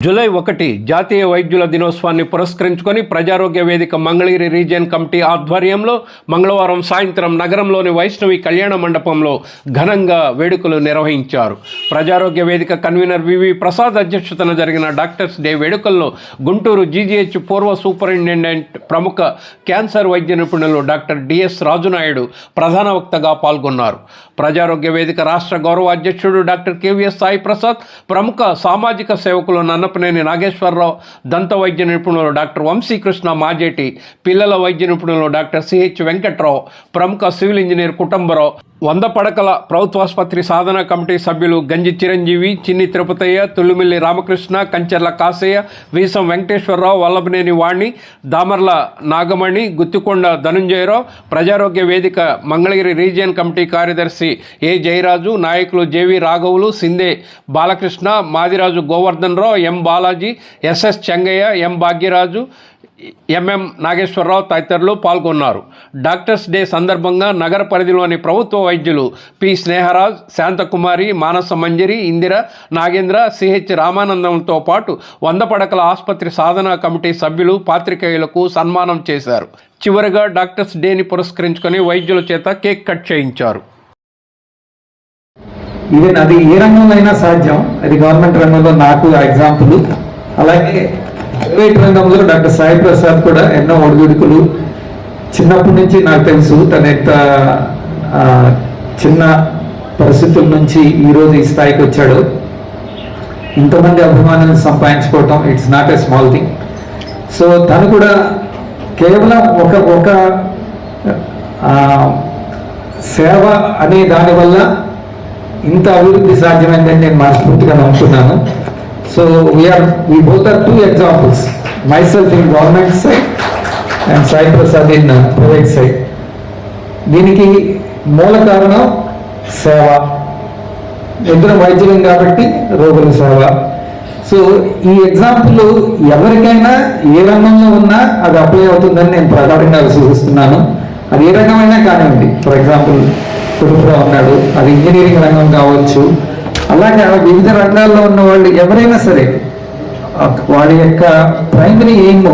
July ఒకటి జాతీయ వైద్యుల దినోత్సవాన్ని పురస్కరించుకొని ప్రజారోగ్య వేదిక మంగళగిరి రీజియన్ కమిటీ ఆధ్వర్యంలో మంగళవారం సాయంత్రం నగరంలోని వైష్ణవి కళ్యాణ మండపంలో ఘనంగా వేడుకలు నిర్వహించారు. ప్రజారోగ్య వేదిక కన్వీనర్ వివి ప్రసాద్ అధ్యక్షతన జరిగిన డాక్టర్స్ డే వేడుకల్లో గుంటూరు జీజీహెచ్ పూర్వ సూపరింటెండెంట్ ప్రముఖ క్యాన్సర్ వైద్య నిపుణులు డాక్టర్ డిఎస్ రాజునాయుడు ప్రధాన వక్తగా పాల్గొన్నారు. ప్రజారోగ్య వేదిక రాష్ట్ర గౌరవ అధ్యక్షుడు డాక్టర్ కేవీఎస్ సాయి ప్రసాద్ ప్రముఖ సామాజిక సేవకులు నన్నపనేని నాగేశ్వరరావు దంత వైద్య నిపుణులు డాక్టర్ వంశీకృష్ణ మాజేటి పిల్లల వైద్య నిపుణులు డాక్టర్ సిహెచ్ వెంకట్రావు ప్రముఖ సివిల్ ఇంజనీర్ కుటుంబరావు వంద పడకల ప్రభుత్వాసుపత్రి సాధన కమిటీ సభ్యులు గంజి చిరంజీవి చిన్ని తిరుపతయ్య తుల్లిమిల్లి రామకృష్ణ కంచెర్ల కాసయ్య వీసం వెంకటేశ్వరరావు వల్లభనేని వాణి దామర్ల నాగమణి గుత్తికొండ ధనుంజయరావు ప్రజారోగ్య వేదిక మంగళగిరి రీజియన్ కమిటీ కార్యదర్శి ఏ జయరాజు నాయకులు JV రాఘవులు Shinde Balakrishna Madiraju Govardhan Rao M Balaji SS Chengaiah M Bhagyaraju MM Nageswararao తదితరులు పాల్గొన్నారు. డాక్టర్స్ డే సందర్భంగా నగర పరిధిలోని ప్రభుత్వ వైద్యులు పి స్నేహరాజ్ శాంతకుమారి మానస మంజరి ఇందిర నాగేంద్ర సిహెచ్ రామానందంతో పాటు వంద పడకల ఆసుపత్రి సాధనా కమిటీ సభ్యులు పాత్రికేయులకు సన్మానం చేశారు. చివరగా డాక్టర్స్ డేని పురస్కరించుకొని వైద్యుల చేత కేక్ కట్ చేయించారు. ఇది అది ఏ రంగంలో అయినా సాధ్యం. అది గవర్నమెంట్ రంగంలో నాకు ఎగ్జాంపుల్. అలాగే ప్రైవేట్ రంగంలో డాక్టర్ సాయి ప్రసాద్ కూడా ఎన్నో ఒడిదుడుకులు. చిన్నప్పటి నుంచి నాకు తెలుసు తన ఎంత చిన్న పరిస్థితుల నుంచి ఈరోజు ఈ స్థాయికి వచ్చాడు. ఇంతమంది అభిమానులను సంపాదించుకోవటం it's not a small thing so తను కూడా కేవలం ఒక ఒక సేవ అనే దానివల్ల ఇంత అభివృద్ధి సాధ్యమైందని నేను మనస్ఫూర్తిగా నమ్ముతున్నాను. So we are, we are two examples examples. Myself in government side and Sai Prasad in uh, private side. దీనికి మూల కారణం సేవ ఇద్దరు వైద్యులం కాబట్టి రోగుల సేవ సో ఈ ఎగ్జాంపుల్ ఎవరికైనా ఏ రంగంలో ఉన్నా అది అప్లై అవుతుందని నేను ప్రగాఢంగా విశ్వసిస్తున్నాను అది ఏ రకమైనా కానివ్వండి ఫర్ ఎగ్జాంపుల్ కుటుంబం ఉన్నాడు అది ఇంజనీరింగ్ రంగం కావచ్చు అలాగే వివిధ రంగాల్లో ఉన్న వాళ్ళు ఎవరైనా సరే వారి వాడి యొక్క ప్రైమరీ ఎయిమ్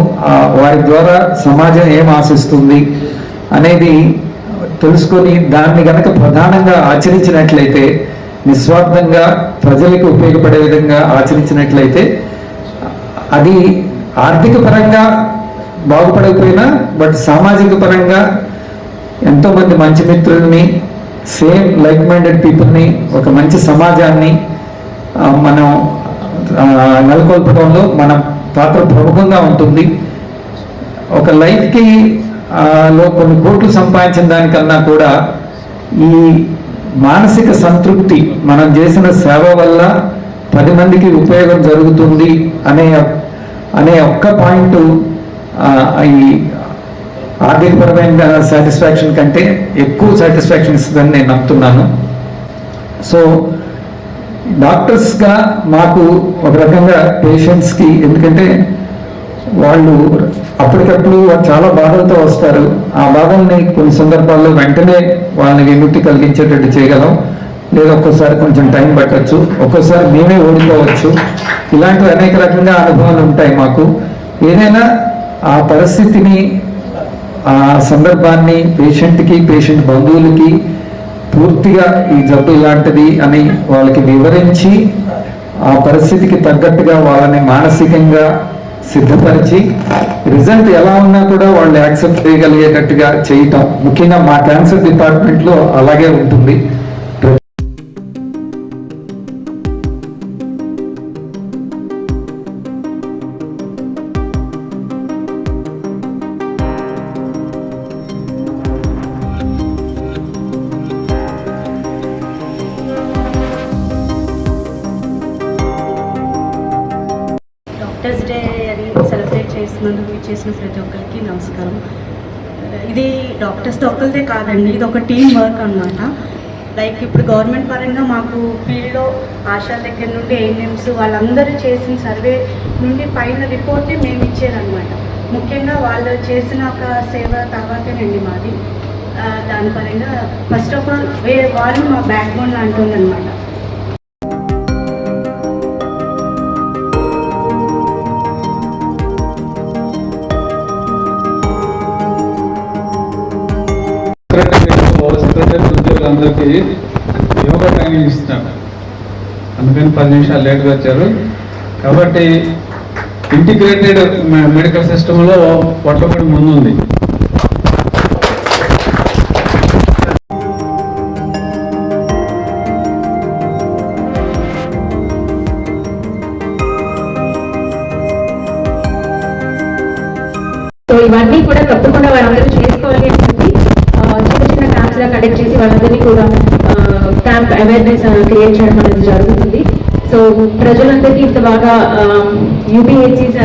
వారి ద్వారా సమాజం ఏం ఆశిస్తుంది అనేది తెలుసుకొని దాన్ని గనక ప్రధానంగా ఆచరించినట్లయితే నిస్వార్థంగా ప్రజలకు ఉపయోగపడే విధంగా ఆచరించినట్లయితే అది ఆర్థిక పరంగా బాగుపడకపోయినా బట్ సామాజిక పరంగా ఎంతోమంది మంచి మిత్రుల్ని సేమ్ లైక్ మైండెడ్ పీపుల్ని ఒక మంచి సమాజాన్ని మనం నెలకొల్పడంలో మన పాత్ర ప్రముఖంగా ఉంటుంది. ఒక లైఫ్కి లో కొన్ని కోట్లు సంపాదించిన దానికన్నా కూడా ఈ మానసిక సంతృప్తి మనం చేసిన సేవ వల్ల పది మందికి ఉపయోగం జరుగుతుంది అనే అనే ఒక్క పాయింట్ ఈ ఆర్థికపరమైన సాటిస్ఫాక్షన్ కంటే ఎక్కువ సాటిస్ఫాక్షన్ ఇస్తుందని నేను నమ్ముతున్నాను. సో డాక్టర్స్గా మాకు ఒక రకంగా పేషెంట్స్కి ఎందుకంటే వాళ్ళు అప్పటికప్పుడు చాలా బాధలతో వస్తారు. ఆ బాధల్ని కొన్ని సందర్భాల్లో వెంటనే వాళ్ళని విముక్తి కలిగించేటట్టు చేయగలం. లేదా ఒక్కోసారి కొంచెం టైం పట్టచ్చు. ఒక్కోసారి మేమే ఓడిపోవచ్చు. ఇలాంటివి అనేక రకంగా అనుభవాలు ఉంటాయి మాకు. ఏదైనా ఆ పరిస్థితిని ఆ సందర్భాన్ని పేషెంట్కి పేషెంట్ బంధువులకి పూర్తిగా ఈ జబ్బు ఇలాంటిది అని వాళ్ళకి వివరించి ఆ పరిస్థితికి తగ్గట్టుగా వాళ్ళని మానసికంగా సిద్ధపరిచి రిజల్ట్ ఎలా ఉన్నా కూడా వాళ్ళు యాక్సెప్ట్ చేయగలిగేటట్టుగా చేయటం. ముఖ్యంగా మా క్యాన్సర్ డిపార్ట్మెంట్లో అలాగే ఉంటుంది. డే అని సెలబ్రేట్ చేసినందుకు చేసిన ప్రతి ఒక్కరికి నమస్కారం. ఇది డాక్టర్స్ ఒక్కరిదే కాదండి ఇది ఒక టీం వర్క్ అన్నమాట. లైక్ ఇప్పుడు గవర్నమెంట్ పరంగా మాకు ఫీల్డ్లో ఆశా దగ్గర నుండి ఏఎన్ఎంస్ వాళ్ళందరూ చేసిన సర్వే నుండి పైన రిపోర్ట్ని మేము ఇచ్చేదన్నమాట. ముఖ్యంగా వాళ్ళు చేసిన ఒక సేవ తర్వాతేనండి మాది. దాని పరంగా ఫస్ట్ ఆఫ్ ఆల్ వే వాళ్ళు మా బ్యాక్ బోన్ సెక్రటరీ ఉద్యోగులందరికీ యోగా ట్రైనింగ్ ఇస్తున్నాడు అందుకని పది నిమిషాలు లేట్గా వచ్చారు. కాబట్టి ఇంటిగ్రేటెడ్ మెడికల్ సిస్టంలో పొట్టపడి ముందుంది. సో ఇవన్నీ కూడా తప్పకుండా వారందరూ చేసుకోవాలి అని చెప్పి ఆ, చిన్న చిన్న క్యాంప్స్ లా కండక్ట్ చేసి వాళ్ళందరినీ కూడా క్యాంప్ అవేర్నెస్ క్రియేట్ చేయడం అనేది జరుగుతుంది. సో ప్రజలందరికీ ఇంత బాగా యూపీహెచ్సీస్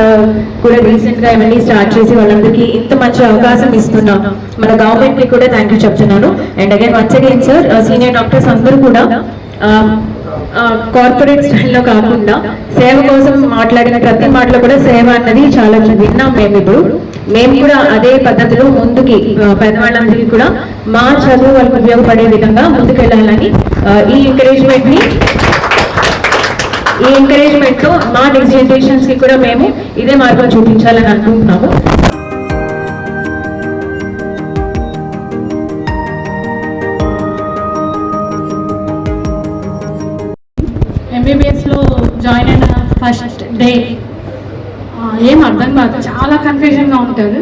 కూడా రీసెంట్గా ఇవన్నీ స్టార్ట్ చేసి వాళ్ళందరికీ ఇంత మంచి అవకాశం ఇస్తున్నాం. మన గవర్నమెంట్కి కూడా థ్యాంక్ యూ చెప్తున్నాను. And again once again sir senior doctors అందరూ కూడా కార్పొరేట్ స్టైల్లో కాకుండా సేవ కోసం మాట్లాడిన ప్రతి మాటలో కూడా సేవ అన్నది చాలా విన్నాం మేము ఇప్పుడు. మేము కూడా అదే పద్ధతిలో ముందుకి పెద్దవాళ్ళందరికీ కూడా మా చదువు వాళ్ళకి ఉపయోగపడే విధంగా ముందుకెళ్ళాలని ఈ ఎంకరేజ్మెంట్ని ఈ ఎంకరేజ్మెంట్తో మా నెక్స్ట్ జనరేషన్స్కి కూడా మేము ఇదే మార్గం చూపించాలని అనుకుంటున్నాము. డే ఏం అర్థం కాదు. చాలా కన్ఫ్యూజన్గా ఉంటుంది.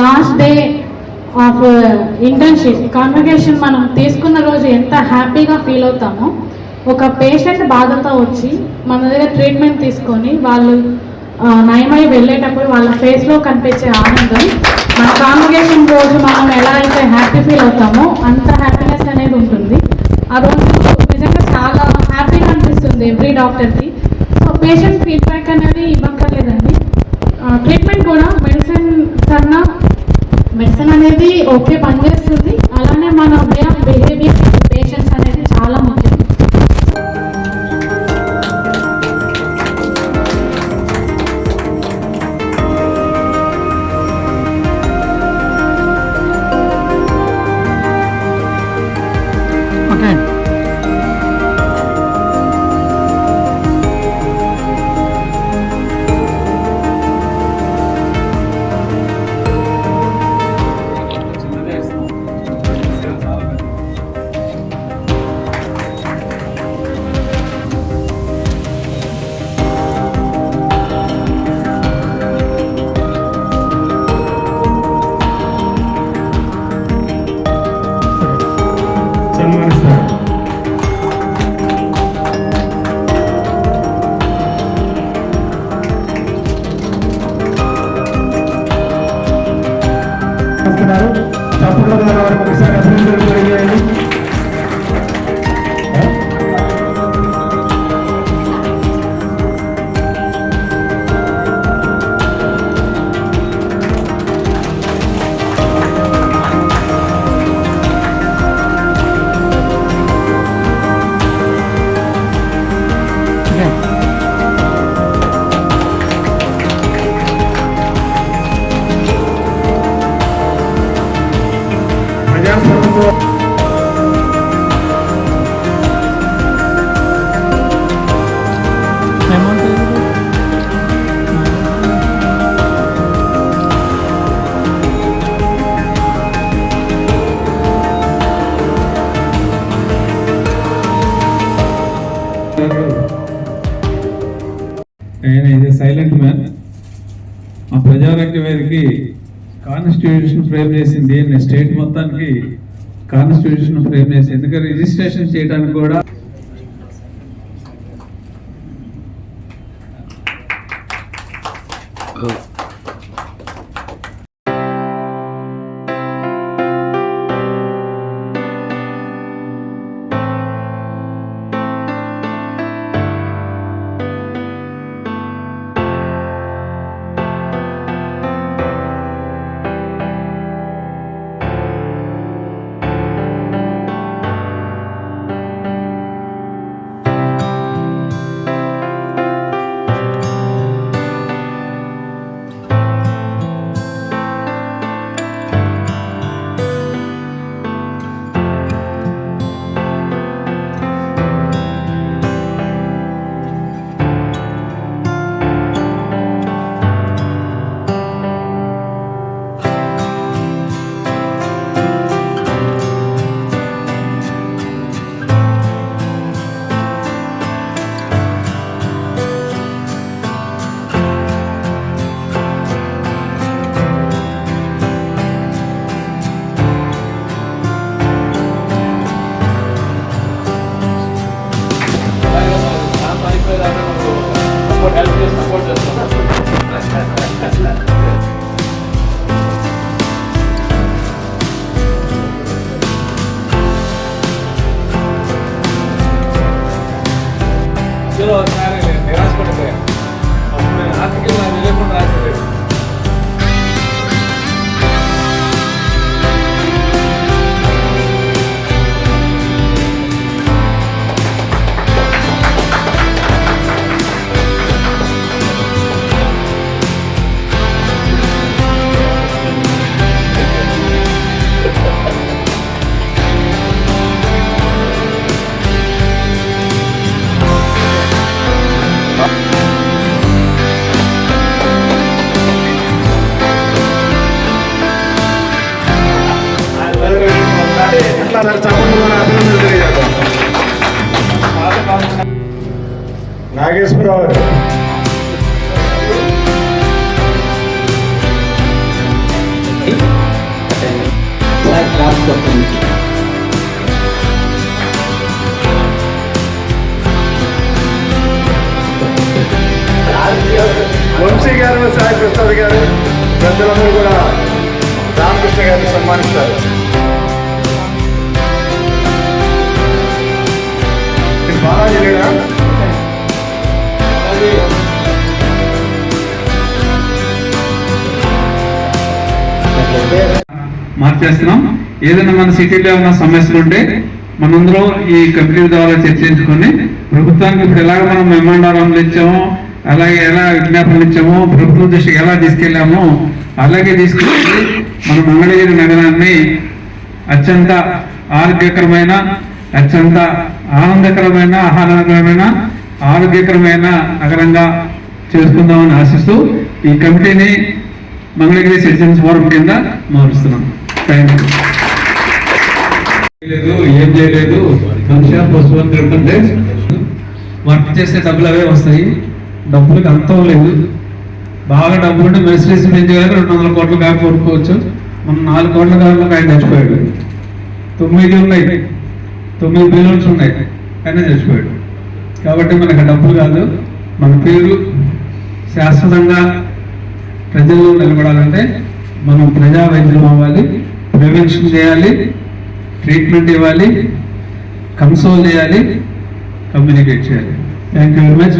Last day of internship convocation మనం తీసుకున్న రోజు ఎంత హ్యాపీగా ఫీల్ అవుతామో ఒక పేషెంట్ బాధతో వచ్చి మన దగ్గర ట్రీట్మెంట్ తీసుకొని వాళ్ళు నయమై వెళ్ళేటప్పుడు వాళ్ళ ఫేస్లో కనిపించే ఆనందం మన కాన్వకేషన్ రోజు మనం ఎలా అయితే హ్యాపీ ఫీల్ అవుతామో అంత హ్యాపీనెస్ అనేది ఉంటుంది. ఆ రోజు నిజంగా చాలా హ్యాపీగా అనిపిస్తుంది ఎవ్రీ డాక్టర్కి పేషెంట్ ఫీడ్బ్యాక్ అనేది ఇవ్వక్కర్లేదండి. ట్రీట్మెంట్ కూడా మెడిసిన్ కన్నా మెడిసిన్ అనేది ఓకే పనిచేస్తుంది. అలానే మన వే ఆఫ్ బిహేవియర్ దీన్ని స్టేట్ మొత్తానికి కాన్స్టిట్యూషన్ ఫ్రేమ్ చేసి ఎందుకంటే రిజిస్ట్రేషన్ చేయడానికి కూడా Oh. నాగేశ్వరరావు వంశీ గారు సాయి ప్రసాద్ గారు పెద్దలందరూ కూడా రామకృష్ణ గారిని సన్మానిస్తారు. మార్చేస్తున్నాం. ఏదైనా మన సిటీలో ఉన్న సమస్యలు ఉంటే మనందరం ఈ కమిటీ ద్వారా చర్చించుకొని ప్రభుత్వానికి ఇప్పుడు ఎలాగ మనం మెమండారాలు ఇచ్చాము అలాగే ఎలా విజ్ఞాపనలు ఇచ్చామో ప్రభుత్వం దృష్టికి ఎలా తీసుకెళ్ళామో అలాగే తీసుకెళ్ళి మన మంగళగిరి నగరాన్ని అత్యంత ఆరోగ్యకరమైన అత్యంత ఆనందకరమైన ఆహ్లాదకరమైన ఆరోగ్యకరమైన నగరంగా చేసుకుందామని ఆశిస్తూ ఈ కమిటీని మంగళగిరి సిటిజన్స్ ఫోరం కింద మారుస్తున్నాం. థ్యాంక్ యూ ఏం చేయలేదు. ఫంక్షన్ పోస్ట్ అంటే వర్క్ చేసే డబ్బులు అవే వస్తాయి. డబ్బులకు అంతం లేదు. బాగా డబ్బులు ఉంటే మెర్సిడీస్ బెంజ్ గారు రెండు వందల కోట్లు కాక కొనుక్కోవచ్చు. మనం నాలుగు కోట్ల కాలంలో ఆయన చచ్చిపోయాడు. తొమ్మిది ఉన్నాయి. తొమ్మిది బిలియన్స్ ఉన్నాయి. ఆయన చచ్చిపోయాడు. కాబట్టి మనకు డబ్బులు కాదు. మన పేరు శాశ్వతంగా ప్రజల్లో నిలబడాలంటే మనం ప్రజా వైద్యం అవ్వాలి. ప్రివెన్షన్ చేయాలి ట్రీట్మెంట్ ఇవ్వాలి కన్సోల్ చేయాలి కమ్యూనికేట్ చేయాలి. థ్యాంక్ యూ వెరీ మచ్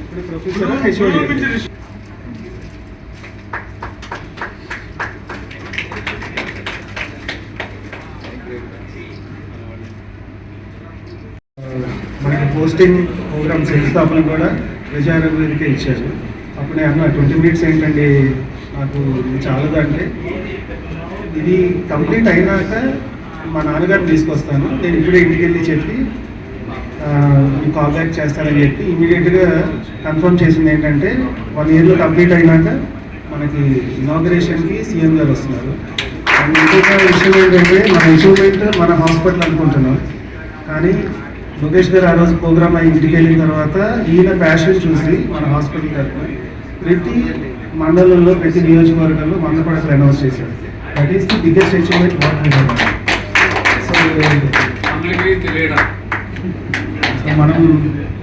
ఇప్పుడు ప్రొఫెసర్ హెచ్ఓడి మనకి పోస్టింగ్ ప్రోగ్రామ్ శంకుస్థాపన కూడా ప్రజారోగ్యకే ఇచ్చారు. అప్పుడు నేను అన్నా ట్వంటీ మినిట్స్ ఏంటండి? నాకు ఇది చాలదు అంటే ఇది కంప్లీట్ అయినాక మా నాన్నగారిని తీసుకొస్తాను. నేను ఇప్పుడే ఇంటికి వెళ్ళి చెప్పి మీకు కాల్ బ్యాక్ చేస్తానని చెప్పి ఇమీడియట్గా కన్ఫర్మ్ చేసింది ఏంటంటే వన్ ఇయర్లో కంప్లీట్ అయినాక మనకి ఇనాగరేషన్కి సీఎం గారు వస్తున్నారు. అండ్ ఇంకొక విషయం ఏంటంటే మన ఇన్స్ట్రూమెంట్ మన హాస్పిటల్ అనుకుంటున్నాం. కానీ లోకేష్ గారు ఆ రోజు ప్రోగ్రామ్ అయ్యి ఇంటికి వెళ్ళిన తర్వాత ఈయన ప్యాషన్ చూసి మన హాస్పిటల్ తరఫున ప్రతి మండలంలో ప్రతి నియోజకవర్గంలో వంద పడకలు అనౌన్స్ చేశారు. That is the biggest achievement what so so మనం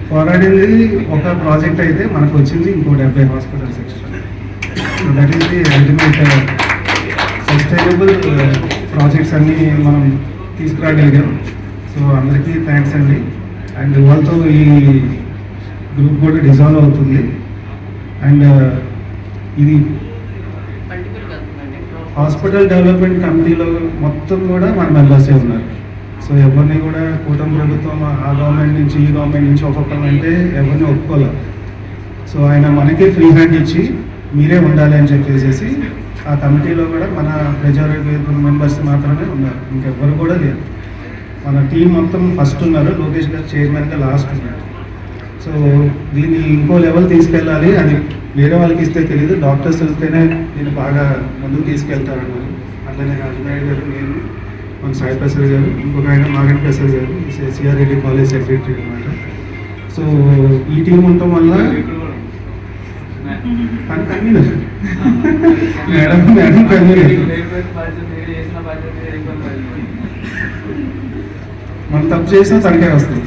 పోరాడింది ఒక ప్రాజెక్ట్ అయితే మనకు వచ్చింది ఇంకో డెబ్బై hospitals extra so that is the ultimate sustainable projects అన్నీ మనం తీసుకురాగలిగాం. సో అందరికీ థ్యాంక్స్ అండి. అండ్ వాళ్ళతో ఈ గ్రూప్ కూడా డిజాల్వ్ అవుతుంది. అండ్ uh, ఇది హాస్పిటల్ డెవలప్మెంట్ కమిటీలో మొత్తం కూడా మన మెంబర్సే ఉన్నారు. సో ఎవరిని కూడా కూటమి ప్రభుత్వం ఆ గవర్నమెంట్ నుంచి ఈ గవర్నమెంట్ నుంచి ఒక్కొక్కరు అంటే ఎవరిని ఒప్పుకోలేదు సో ఆయన మనకి ఫ్రీ హ్యాండ్ ఇచ్చి మీరే ఉండాలి అని చెప్పేసి ఆ కమిటీలో కూడా మన ప్రజారోగ్య మెంబర్స్ మాత్రమే ఉన్నారు. ఇంకెవ్వరు కూడా లేరు. మన టీం మొత్తం ఫస్ట్ ఉన్నారు. లోకేష్ గారు చైర్మన్గా లాస్ట్ ఉన్నారు. సో దీన్ని ఇంకో లెవెల్ తీసుకెళ్ళాలి. అది వేరే వాళ్ళకి ఇస్తే తెలియదు డాక్టర్స్ వెళ్తేనే దీన్ని బాగా ముందుకు తీసుకెళ్తారన్నారు. అట్లనే రాజనాయుడు గారు నేను మన సాయి ప్రసాద్ గారు ఇంకొక ఆయన నాగన్ ప్రసాద్ గారు సిఆర్ రెడ్డి కాలేజ్ సెక్రటరీ అనమాట సో ఈ టీం ఉండటం వల్ల మేడం మేడం మనం తప్పు చేసినా తనకే వస్తుంది.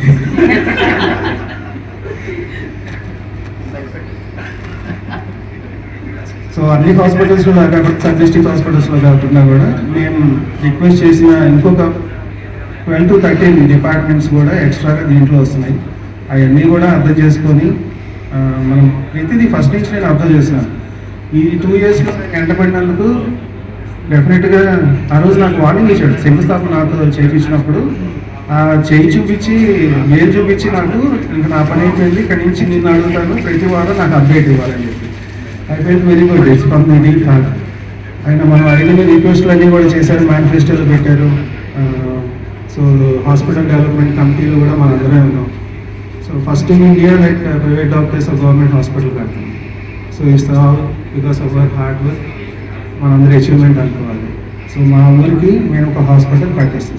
సో అన్ని హాస్పిటల్స్లో కాకుండా సబ్ డిస్టిక్ హాస్పిటల్స్లో కాకుండా కూడా మేము రిక్వెస్ట్ చేసిన ఇంకొక ట్వెల్వ్ టు థర్టీన్ డిపార్ట్మెంట్స్ కూడా ఎక్స్ట్రాగా దీంట్లో వస్తున్నాయి. అవన్నీ కూడా అర్థం చేసుకొని మనం ప్రతిదీ ఫస్ట్ నుంచి నేను అర్థం చేసినాను ఈ టూ ఇయర్స్లో నాకు ఎంటబడినందుకు డెఫినెట్గా ఆ రోజు నాకు వార్నింగ్ ఇచ్చాడు. శంకుస్థాపన నాతో చేయించినప్పుడు చేయి చూపించి వేలు చూపించి నాకు ఇంకా నా పని అయిపోయింది. ఇక్కడి నుంచి నిన్ను అడుగుతాను. ప్రతి వారం నాకు అప్డేట్ ఇవ్వాలని చెప్పి. అయిపోయింది వెరీ గుడ్. ఇట్స్ ఫ్రమ్ ఆయన మనం అడిగిన రిక్వెస్ట్లు అన్నీ కూడా చేశారు. మేనిఫెస్టోలు పెట్టారు. సో హాస్పిటల్ డెవలప్మెంట్ కమిటీలు కూడా మన అందరే ఉన్నాం. So first in India like private doctors government hospital కడతాం so it's all because of our hard work మనందరి అచీవ్మెంట్ అనుకోవాలి. సో మా అందరికీ మేము ఒక హాస్పిటల్ కట్టిస్తాం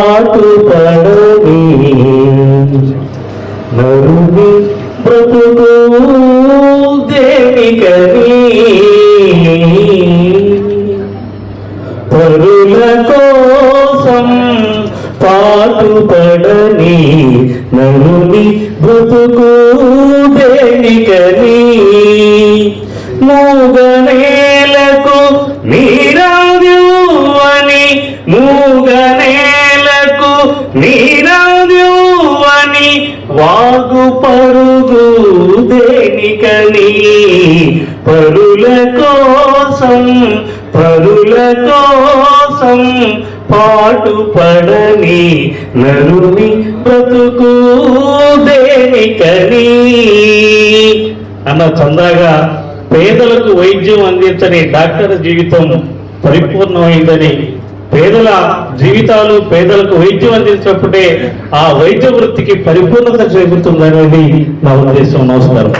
పాటు పడని నరుని బ్రతుకు దేనికని పరుల కోసం పాటుపడని నరుని బ్రతుకు దేనికని మూగనేలకు వాగు పరుగు దేనికని పరుల కోసం పరుల కోసం పాటు పడని నరుని బ్రతుకు దేనికని అన్న చందాగా పేదలకు వైద్యం అందించని డాక్టర్ జీవితం పరిపూర్ణమైందని పేదల జీవితాలు పేదలకు వైద్యం అందించినప్పుడే ఆ వైద్య వృత్తికి పరిపూర్ణత చేకూరుతుందనేది నా ఉద్దేశం. నమస్కారం.